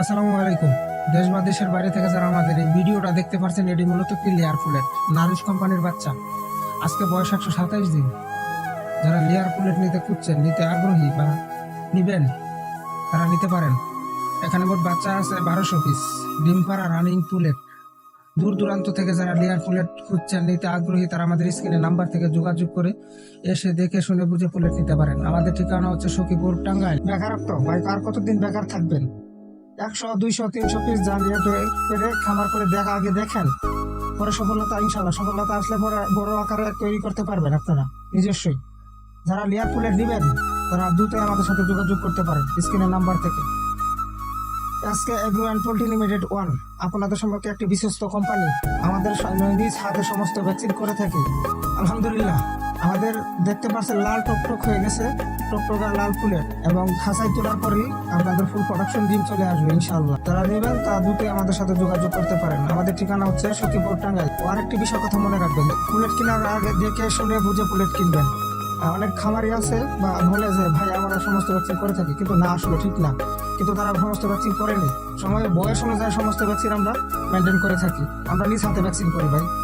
আসসালামু আলাইকুম। দেশ বা দেশের বাইরে থেকে যারা আমাদের এই ভিডিওটা দেখতে পাচ্ছেন এটি মূলত একটি লেয়ার ফুলেট নারুস কোম্পানির বাচ্চা। আজকে বয়স একশো সাতাইশ দিন। যারা লেয়ার ফুলেট নিতে খুঁজছেন, নিতে আগ্রহী বা নিবেন, তারা নিতে পারেন। এখানে মোট বাচ্চা আছে বারোশো পিস ডিম পাড়া রানিং ফুলেট দূর দূরান্ত থেকে যারা লেয়ার ফুলেট খুঁজছেন, নিতে আগ্রহী, তারা আমাদের স্ক্রিনে নাম্বার থেকে যোগাযোগ করে এসে দেখে শুনে বুঝে ফুলেট নিতে পারেন। আমাদের ঠিকানা হচ্ছে সখীপুর টাঙ্গাইল। বেকারত্ব, ভাই, আর কতদিন বেকার থাকবেন? একশো, দুইশো, তিনশো পিস করে খামার করে দেখা আগে দেখেন। পরে সফলতা ইনশাল্লাহ সফলতা আসলে পরে বড় আকারে তৈরি করতে পারবেন আপনারা, নিজস্বই। যারা লেয়ার ফুলেট নেবেন, তারা দ্রুতই আমাদের সাথে যোগাযোগ করতে পারেন, স্ক্রিনের নাম্বার থেকে। আজকে agro and poultry limited one, আপনাদের সম্পর্কে একটি বিশ্বস্ত কোম্পানি, আমাদের নিজ হাতে সমস্ত ভ্যাকসিন করে থাকে। আলহামদুলিল্লাহ। আমাদের দেখতে পাচ্ছেন লাল টকটক হয়ে গেছে। টকটকা লাল ফুলের এবং খাসাই তোলার পরেই আপনাদের ফুল প্রোডাকশন ডিম চলে আসবে, ইনশাআল্লাহ। তারা নেবেন, তা দ্রুতই আমাদের সাথে যোগাযোগ করতে পারেন। আমাদের ঠিকানা হচ্ছে সখীপুর টাঙ্গাইল। ও আরেকটি বিষয় কথা মনে রাখবেন ফুলেট কেনার আগে দেখে শুনে বুঝে ফুলেট কিনবেন। অনেক খামারি আছে বা বলে যে, ভাই, আমরা সমস্ত ভ্যাকসিন করে থাকি। কিন্তু না, আসলে ঠিক না। কিন্তু তারা সমস্ত ভ্যাকসিন করেনি। সময়ের বয়স অনুযায়ী সমস্ত ভ্যাকসিন আমরা মেনটেন করে থাকি। আমরা নিজ হাতে ভ্যাকসিন করি, ভাই।